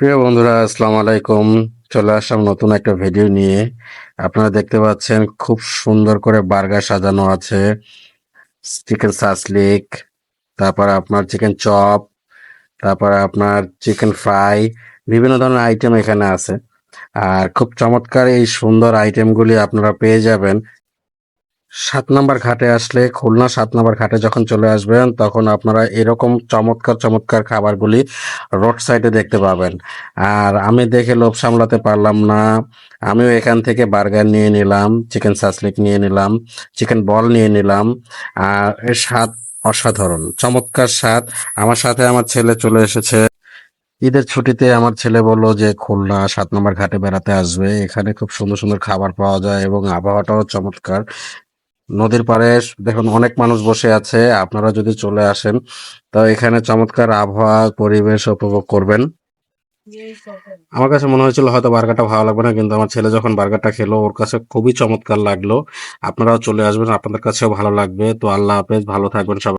প্রিয় বন্ধুরা, আসসালাম আলাইকুম। চলে আসলাম নতুন একটা ভিডিও নিয়ে। আপনারা দেখতে পাচ্ছেন খুব সুন্দর করে বার্গার সাজানো আছে। চিকেন সাসলিক তারপর আপনার চিকেন চপ তারপর আপনার চিকেন ফ্রাই বিভিন্ন ধরনের আইটেম এখানে আছে। আর খুব চমৎকার এই সুন্দর আইটেমগুলি আপনারা পেয়ে যাবেন। সাত নাম্বার ঘাটে আসলে খুলনা সাত নাম্বার ঘাটে যখন চলে আসবেন, তখন আপনারা এরকম চমৎকার চমৎকার খাবারগুলি রোড সাইডে দেখতে পাবেন। আর আমি দেখে লোভ সামলাতে পারলাম না। আমিও এখান থেকে বার্গার নিয়ে নিলাম, চিকেন সাসলিক নিয়ে নিলাম, চিকেন বল নিয়ে নিলাম। আর এর স্বাদ অসাধারণ, চমৎকার স্বাদ। আমার সাথে আমার ছেলে চলে এসেছে। ঈদের ছুটিতে আমার ছেলে বলল যে, খুলনা সাত নম্বর ঘাটে বেড়াতে আসবে। এখানে খুব সুন্দর সুন্দর খাবার পাওয়া যায় এবং আবহাওয়াটাও চমৎকার। নদীর পাড়ে দেখুন, অনেক মানুষ বসে আছে, আপনারা যদি চলে আসেন, তো এখানে চমৎকার আবহাওয়া, পরিবেশ উপভোগ করবেন। আমার কাছে মনে হয়েছিল হয়তো বার্গারটা ভালো লাগবে না, কিন্তু আমার ছেলে যখন বার্গারটা খেলো, ওর কাছে খুবই চমৎকার লাগল। আপনারাও চলে আসবেন, আপনাদের কাছেও ভালো লাগবে। তো আল্লাহ হাফেজ, ভালো থাকবেন সবাই।